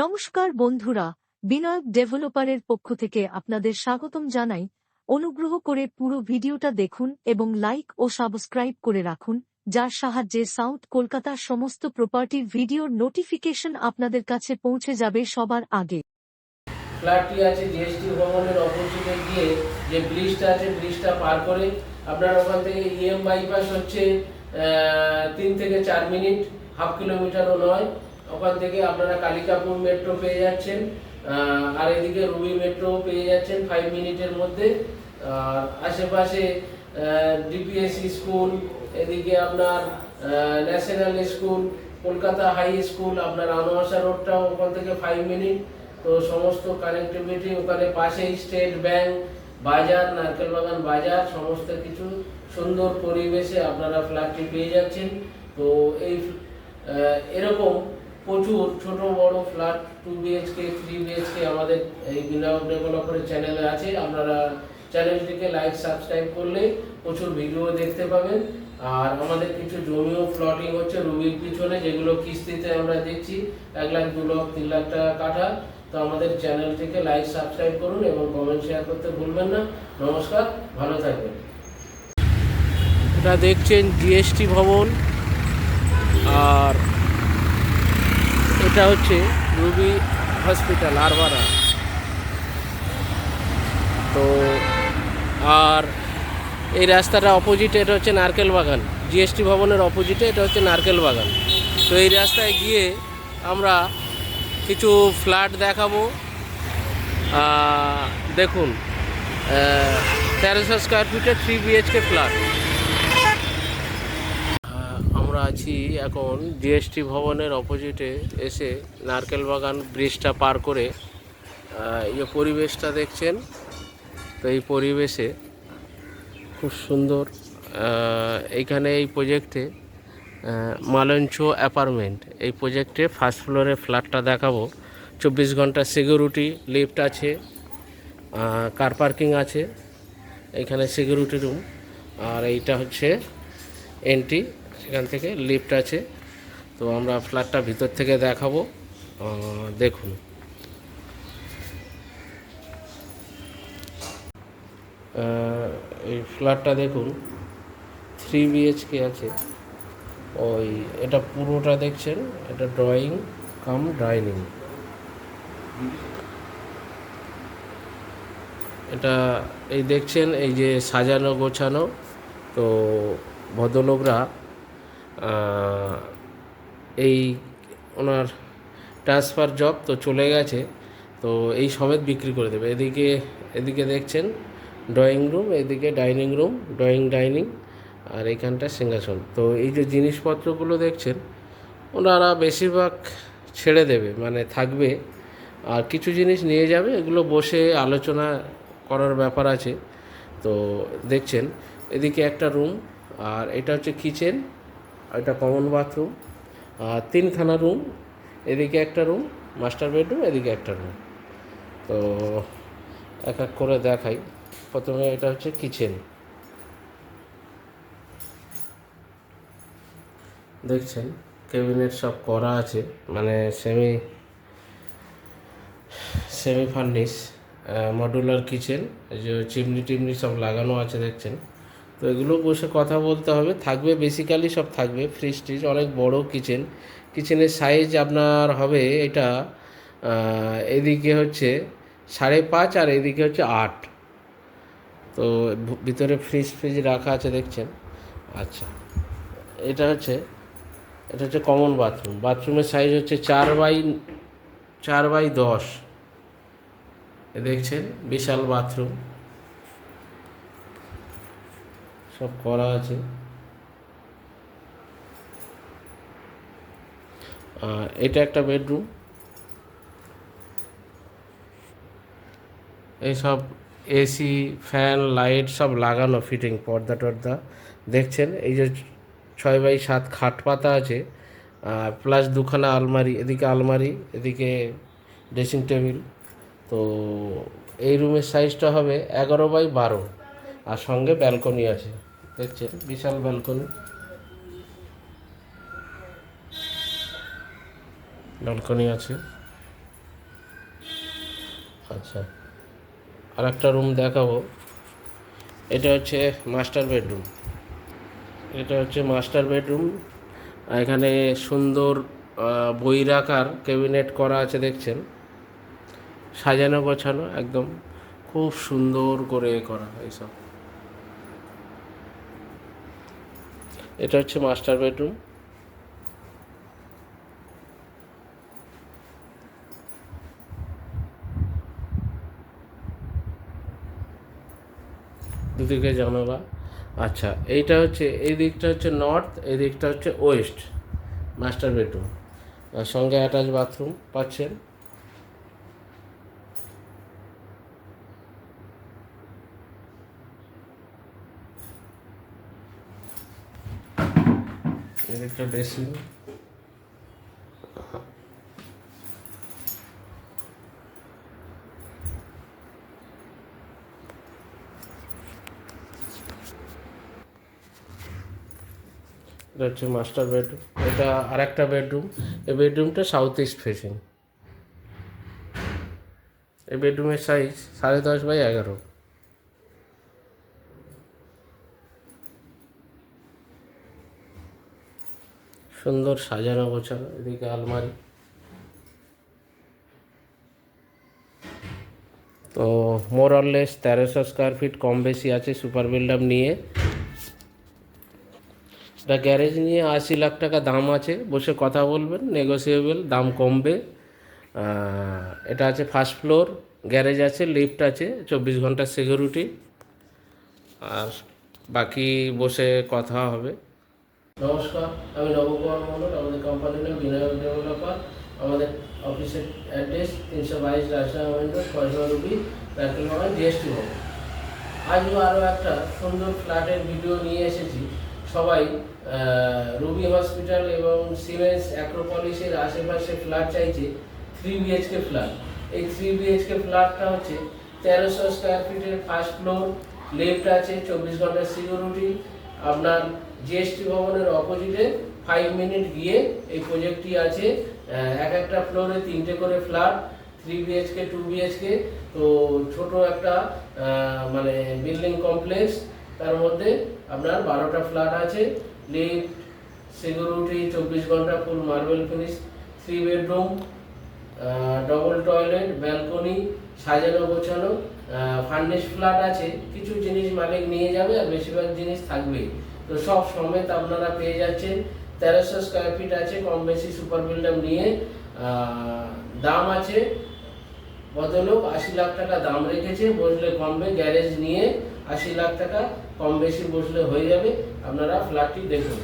নমস্কার বন্ধুরা, বিনায়ক ডেভেলপারের পক্ষ থেকে আপনাদের স্বাগতম জানাই। অনুগ্রহ করে পুরো ভিডিওটা দেখুন এবং লাইক ও সাবস্ক্রাইব করে রাখুন, যার সাহায্যে সাউথ কলকাতার সমস্ত প্রপার্টির ভিডিওর নোটিফিকেশন আপনাদের কাছে পৌঁছে যাবে সবার আগে। ফ্ল্যাটটি আছে জিএসটি ভবনের অপোজিটে গিয়ে যে ব্রিজটা আছে, ব্রিজটা পার করে আপনার ওখান থেকে ইএম বাইপাস হচ্ছে তিন থেকে চার মিনিট, হাফ কিলোমিটারও নয়। ওখান থেকে আপনারা কালিকাপুর মেট্রো পেয়ে যাচ্ছেন আর এদিকে রুবি মেট্রো পেয়ে যাচ্ছেন ফাইভ মিনিটের মধ্যে। আর আশেপাশে ডিপিএসসি স্কুল এদিকে আপনার national school Kolkata high school আপনার আনোয়াসা রোডটাও ওখান থেকে ফাইভ মিনিট তো সমস্ত কানেক্টিভিটি ওখানে পাশেই স্টেট ব্যাংক বাজার, নারকেল বাগান বাজার, সমস্ত কিছু সুন্দর পরিবেশে আপনারা ফ্ল্যাটটি পেয়ে যাচ্ছেন। তো এই এরকম প্রচুর, ছোট, বড় flat two BHK three BHK আমাদের এই বিনায়ক ডেভেলপারের চ্যানেলে আছে। আপনারা চ্যানেলটিকে লাইক সাবস্ক্রাইব করলে প্রচুর ভিডিও দেখতে পাবেন। আর আমাদের কিছু জমিও ফ্লটিং হচ্ছে রুবির পিছনে, যেগুলো কিস্তিতে আমরা দিচ্ছি। এক লাখ, দু লাখ তিন লাখ টাকা কাঠা তো আমাদের চ্যানেলটিকে লাইক সাবস্ক্রাইব করুন এবং কমেন্ট শেয়ার করতে ভুলবেন না। নমস্কার, ভালো থাকবেন। এটা দেখছেন জিএসটি ভবন আর এটা হচ্ছে রুবি হসপিটাল, আরবারা। তো আর এই রাস্তাটা অপোজিটে এটা হচ্ছে নারকেল বাগান, জিএসটি ভবনের অপোজিটে এটা হচ্ছে নারকেল বাগান। তো এই রাস্তায় গিয়ে আমরা কিছু ফ্ল্যাট দেখাবো। দেখুন তেরোশো স্কোয়ার ফিটে থ্রি বিএইচকে ফ্ল্যাট আমরা আছি এখন জিএসটি ভবনের অপোজিটে এসে নারকেল বাগান ব্রিজটা পার করে এই পরিবেশটা দেখছেন? তো এই পরিবেশে খুব সুন্দর এইখানে এই প্রজেক্টে মালঞ্চ অ্যাপার্টমেন্ট এই প্রজেক্টে ফার্স্ট ফ্লোরে ফ্ল্যাটটা দেখাবো। চব্বিশ ঘণ্টা সিকিউরিটি লিফট আছে কার পার্কিং আছে, এখানে সিকিউরিটি রুম আর এইটা হচ্ছে এন্ট্রি সেখান থেকে লিফট আছে। তো আমরা ফ্ল্যাটটা ভিতর থেকে দেখাবো। দেখুন। এই ফ্ল্যাটটা দেখুন। থ্রি বিএইচকে আছে। ওই, এটা পুরোটা দেখছেন? এটা ড্রয়িং কাম ডাইনিং এটা এই দেখছেন, এই যে সাজানো গোছানো। তো ভদ্রলোকরা এই ওনার ট্রান্সফার জব তো চলে গেছে, তো এই সমেত বিক্রি করে দেবে। এদিকে এদিকে দেখছেন ড্রয়িং রুম এদিকে ডাইনিং রুম ড্রয়িং ডাইনিং আর এইখানটা সিংহাসন। তো এই যে জিনিসপত্রগুলো দেখছেন, ওনারা বেশিরভাগ ছেড়ে দেবে মানে থাকবে। আর কিছু জিনিস নিয়ে যাবে, এগুলো বসে আলোচনা করার ব্যাপার আছে। তো দেখছেন, এদিকে একটা রুম আর এটা হচ্ছে কিচেন এটা কমন বাথরুম, আর তিনখানা রুম, এদিকে একটা রুম, মাস্টার বেডরুম, এদিকে একটা রুম। তো এক এক করে দেখাই। প্রথমে এটা হচ্ছে কিচেন। দেখছেন, ক্যাবিনেট সব করা আছে মানে semi semi furnish modular kitchen যে চিমনি টিমনি সব লাগানো আছে, দেখছেন। তো এগুলো বসে কথা বলতে হবে। থাকবে বেসিক্যালি সব থাকবে। ফ্রিজ ট্রিজ অনেক বড় কিচেন কিচেনের সাইজ আপনার হবে এটা এদিকে হচ্ছে সাড়ে পাঁচ আর এদিকে হচ্ছে আট। তো ভিতরে ফ্রিজ ফ্রিজ রাখা আছে দেখছেন? আচ্ছা। এটা হচ্ছে এটা হচ্ছে কমন বাথরুম বাথরুমের সাইজ হচ্ছে চার বাই চার বাই দশ। দেখছেন? বিশাল বাথরুম সব করা আছে। আর এটা একটা বেডরুম। এইসব এসি ফ্যান লাইট সব লাগানো ফিটিং পর্দা টর্দা। দেখছেন, এই যে ছয় বাই সাত খাট পাতা আছে প্লাস দুখানা আলমারি, এদিকে আলমারি, এদিকে ড্রেসিং টেবিল তো এই রুমের সাইজটা হবে এগারো বাই বারো, আর সঙ্গে ব্যালকনি আছে। দেখছেন বিশাল ব্যালকনি ব্যালকনি আছে। আচ্ছা আর একটা রুম দেখাবো। এটা হচ্ছে মাস্টার বেডরুম এটা হচ্ছে মাস্টার বেডরুম এখানে সুন্দর বই রাখার ক্যাবিনেট করা আছে দেখছেন। সাজানো গোছানো একদম। খুব সুন্দর করে করা এইসব এটা হচ্ছে মাস্টার বেডরুম। দুদিকে জানালা। আচ্ছা এইটা হচ্ছে, এই দিকটা হচ্ছে নর্থ, এই দিকটা হচ্ছে ওয়েস্ট, মাস্টার বেডরুম। সঙ্গে অ্যাটাচ বাথরুম পাচ্ছেন। এদিকটা বেসিন এটা হচ্ছে মাস্টার বেডরুম এটা আর একটা বেডরুম এই বেডরুমটা সাউথ ইস্ট ফেসিং এই বেডরুমের সাইজ সাড়ে দশ বাই এগারো। সুন্দর সাজানো গোছানো, এদিকে আলমারি। তো মোর অরলেস তেরোশো স্কোয়ার ফিট কম বেশি আছে সুপার বিল্ডাপ নিয়ে। এটা গ্যারেজ নিয়ে আশি লাখ টাকা দাম আছে, বসে কথা বলবেন নেগোসিয়েবল দাম কমবে। এটা আছে ফার্স্ট ফ্লোর গ্যারেজ আছে লিফট আছে, চব্বিশ ঘণ্টা সিকিউরিটি আর বাকি বসে কথা হবে। নমস্কার, আমি নবকুমার মন্ডল আমাদের কোম্পানির নাম বিনায়ক ডেভেলপার আমাদের অফিসের অ্যাড্রেস তিনশো বাইশ রাজশাহী ছয়শো রুপি বাগান জিএসটি ভবন। আজও আরও একটা সুন্দর ফ্ল্যাটের ভিডিও নিয়ে এসেছি। সবাই রুবি হসপিটাল এবং সিমেন্স অ্যাক্রোপলিসের আশেপাশে ফ্ল্যাট চাইছে থ্রি বিএইচকে ফ্ল্যাট। এই থ্রি বিএইচকে ফ্ল্যাটটা হচ্ছে তেরোশো স্কোয়ার ফিটের ফার্স্ট ফ্লোর লেফট আছে চব্বিশ ঘণ্টার সিকিউরিটি আপনার জিএসটি ভবনের অপোজিটে ফাইভ মিনিট গিয়ে এই প্রজেক্টটি আছে। এক একটা ফ্লোরে তিনটে করে flat three BHK two BHK তো ছোট একটা মানে বিল্ডিং কমপ্লেক্স তার মধ্যে আপনার বারোটা ফ্ল্যাট আছে। লিফট সিকিউরিটি চব্বিশ ঘণ্টা full marble finish three bedroom double toilet balcony সাজানো গোছানো। ফার্নিশ ফ্ল্যাট আছে, কিছু জিনিস মালিক নিয়ে যাবে আর বেশিরভাগ জিনিস থাকবে তো সব সমেত আপনারা পেয়ে যাচ্ছেন, তেরোশো স্কোয়ার ফিট আছে, কম বেশি সুপার বিল্ডার নিয়ে। দাম আছে, ভদ্রলোক আশি লাখ টাকা দাম রেখেছে, বসলে কমবে গ্যারেজ নিয়ে আশি লাখ টাকা, কম বেশি বসলে হয়ে যাবে। আপনারা ফ্ল্যাটটি দেখুন।